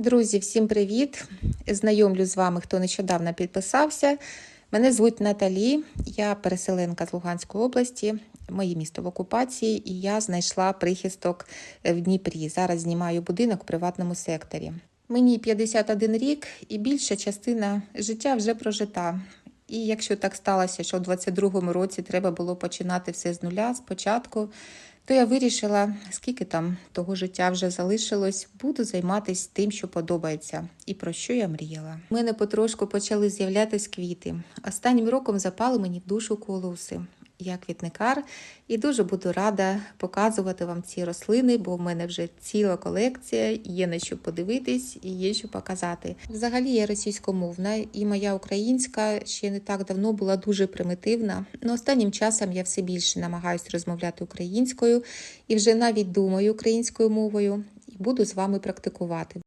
Друзі, всім привіт! Знайомлю з вами, хто нещодавно підписався. Мене звуть Наталі, я переселенка з Луганської області, моє місто в окупації, і я знайшла прихисток в Дніпрі. Зараз знімаю будинок в приватному секторі. Мені 51 рік, і більша частина життя вже прожита. І якщо так сталося, що в 22-му році треба було починати все з нуля, спочатку, то я вирішила, скільки там того життя вже залишилось, буду займатися тим, що подобається, і про що я мріяла. У мене потрошку почали з'являтися квіти. Останнім роком запали мені в душу колоси. Я квітникар і дуже буду рада показувати вам ці рослини, бо в мене вже ціла колекція, є на що подивитись і є що показати. Взагалі я російськомовна, і моя українська ще не так давно була дуже примітивна. Но останнім часом я все більше намагаюся розмовляти українською і вже навіть думаю українською мовою і буду з вами практикувати.